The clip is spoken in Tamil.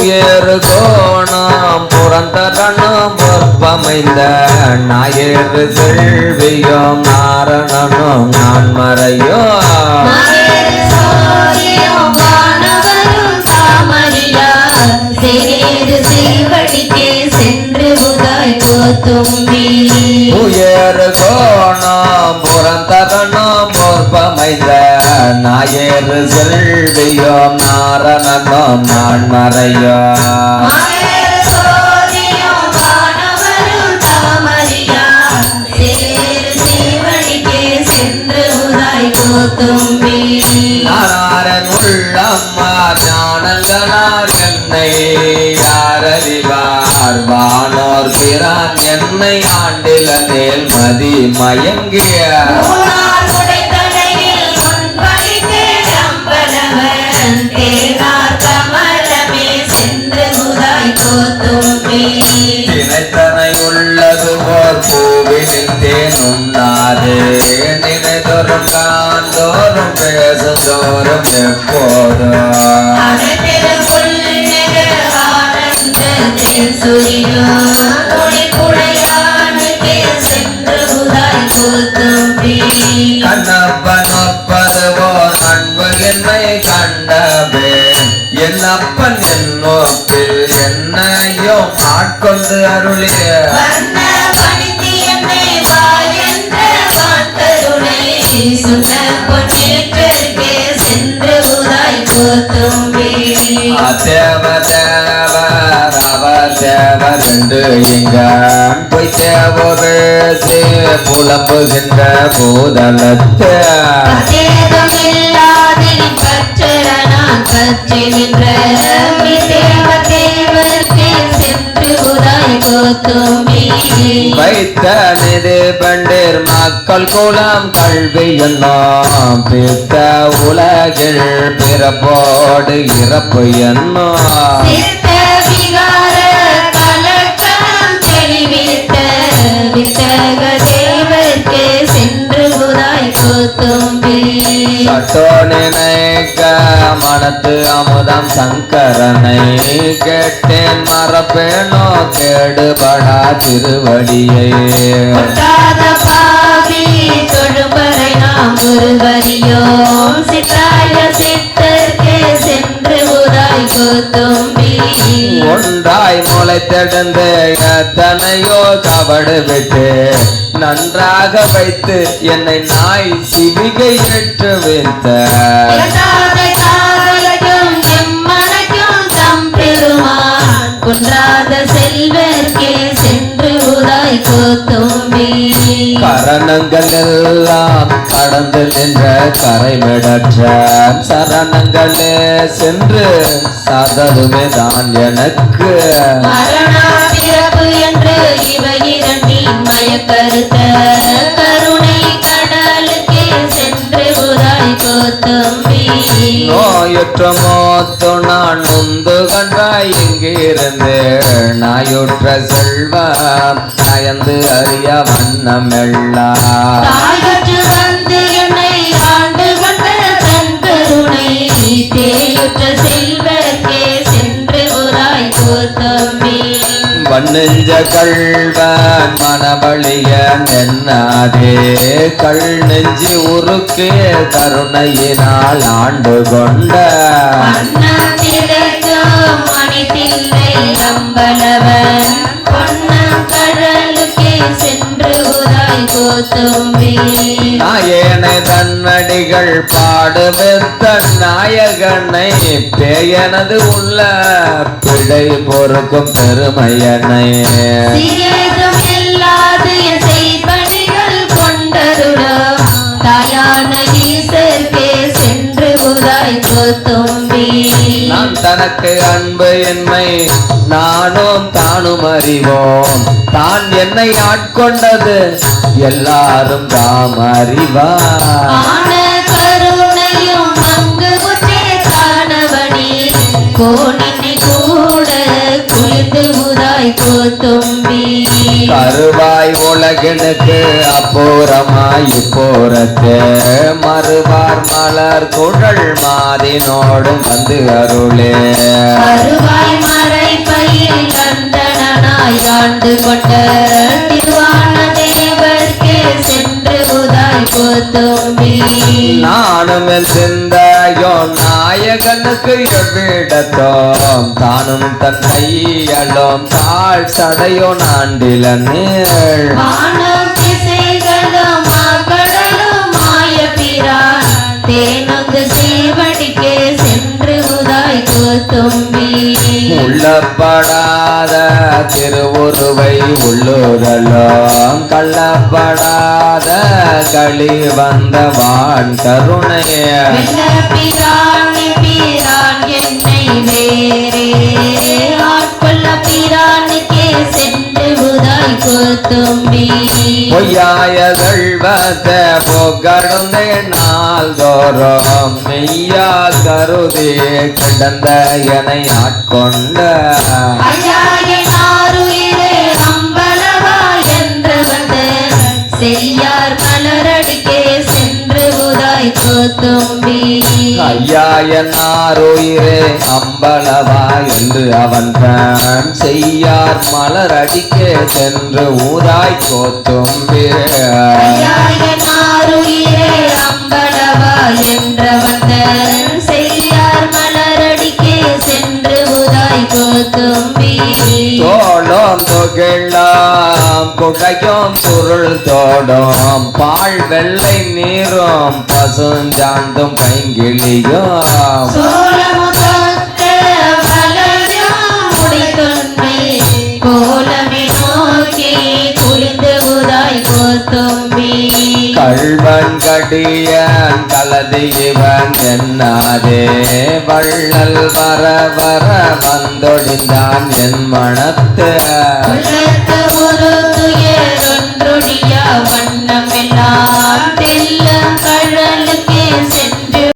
உயர் கோணம் புறந்தரணும் பொற்பமைந்த நாயர் செல்வியும் நாரணனும் நான் மறையோ ஞாயிறு செல்வியும் நாரணனும் நான் மறையோ மகேர் உள்ளம்மா ஞானங்களார் என்னை யாரறிவார்? வானோர் பிரான் என்னை ஆண்டில மேல் மதி மயங்கிய சென்று உதாய் கோத்தும்பி கண்ணப்பன் ஒப்பது ஓர் அன்பு என்னை கண்டவே என் அப்பன் என்னையும் ஆட்கொண்டு அருளிய. வான்கருணை சுண்ண பொன்னிற்கே சென்று உதாய் கோத்தும்பி தேவ தேவ பேசி புலம்புகின்ற பூதலத்தே கற்றி நின்ற தேவ தேவர்க்கே சென்று உதாய் வைத்த நிது பண்டிர் மக்கள் குலம் கல்வி என்னும் பித்த உலகில் பிறப்போடு இறப்பு என்னும் சட்டோ நினைக்க மனத்து அமுதம் சங்கரனை கேட்டேன் மறப்பேனோ கேடுபடா திருவடியை. நாம் ஒருவரியோம் சித்தாய சித்தர்க்கே சென்று உதாய் கோத்தும்பி ஒன்றாய் முளைத்தெடுந்து எத்தனையோ கபடு விட்டு. நன்றாக வைத்து என்னை நாய் சிவிகை ஏற்று வைத்த. குன்றாத செல்வர்க்கே சென்று உதாய் கோத்தும்பி கரணங்கள் எல்லாம் கடந்து நின்ற கரைமிடற்ற சரணங்களே சென்று சாதருமே தான் எனக்கு. மரணா மயக்கருத்த கருணை கடலுக்கே சென்று உதாய் கோத்தும்பி. நோயுற்ற மோத்து நான் நொந்து கண்டாய் இங்கிருந்து நாயுற்ற செல்வம் நயந்து அறிய வண்ணம் எல்லாம் வண்ணெஞ்ச கள்வன் மனவழிய நென்னாதே கல் நெஞ்சி உருக்கே கருணையினால் ஆண்டு கொண்ட. அண்ணாத்திரக்கும் மணித்தில்லை அம்பலவன். பொன்னம் கடலுக்கே கோத்தம்பி நாயேனை தன்னடிகள் பாடுமெத்த நாயகனை பேயனது உள்ள பிழை பொறுக்கும் பெருமையனை. தனக்கு அன்பு என்னை நானும் தானும் அறிவோம். தான் என்னை ஆட்கொண்டது எல்லாரும் தாம் அறிவார். கருவாய் உலகினுக்கு அப்போரமாய் இப்போரத்து மறுவார் மலர் குழல் மாதினோடு வந்து அருளே. கருவாய் பலவாய் ஆண்டு கொண்ட திருவான தேவர்க்கே சென்று உதாய் நானும் சிந்தையோ நாயகனுக்கு எவ்விடத்தோம்? தானும் தன் கையலும் தாழ் சடையோ நாண்டில நீள். கோத்தும்பி உள்ளப்படாத திருவுருவை உள்ளுதலும் கள்ளப்படாத களி வந்த வான் கருணைய. பிரான் என்னை உதாய் கோத்தும்பி. பொய்யாய செல்வத்த புகழ்ந்தே நாள்தோறும் மெய்யா கருதி ஐயாயனாருயிரே அம்பளவா என்று அவன் கண் செய்யார். மலர் அடிக்கே சென்று ஊராய் கோத்தும் பிற கோத்தும்பி தோளும் துகிழாம் குடையும் சுருள் தோடும். பால் வெள்ளை நீரும் பசுஞ்சாந்தும் பைங்கிளியும் கள்வன் கடியன் கலதி இவன் என்னாதே? வள்ளல் வர வர வந்தொழிந்தான் என் மனத்தை.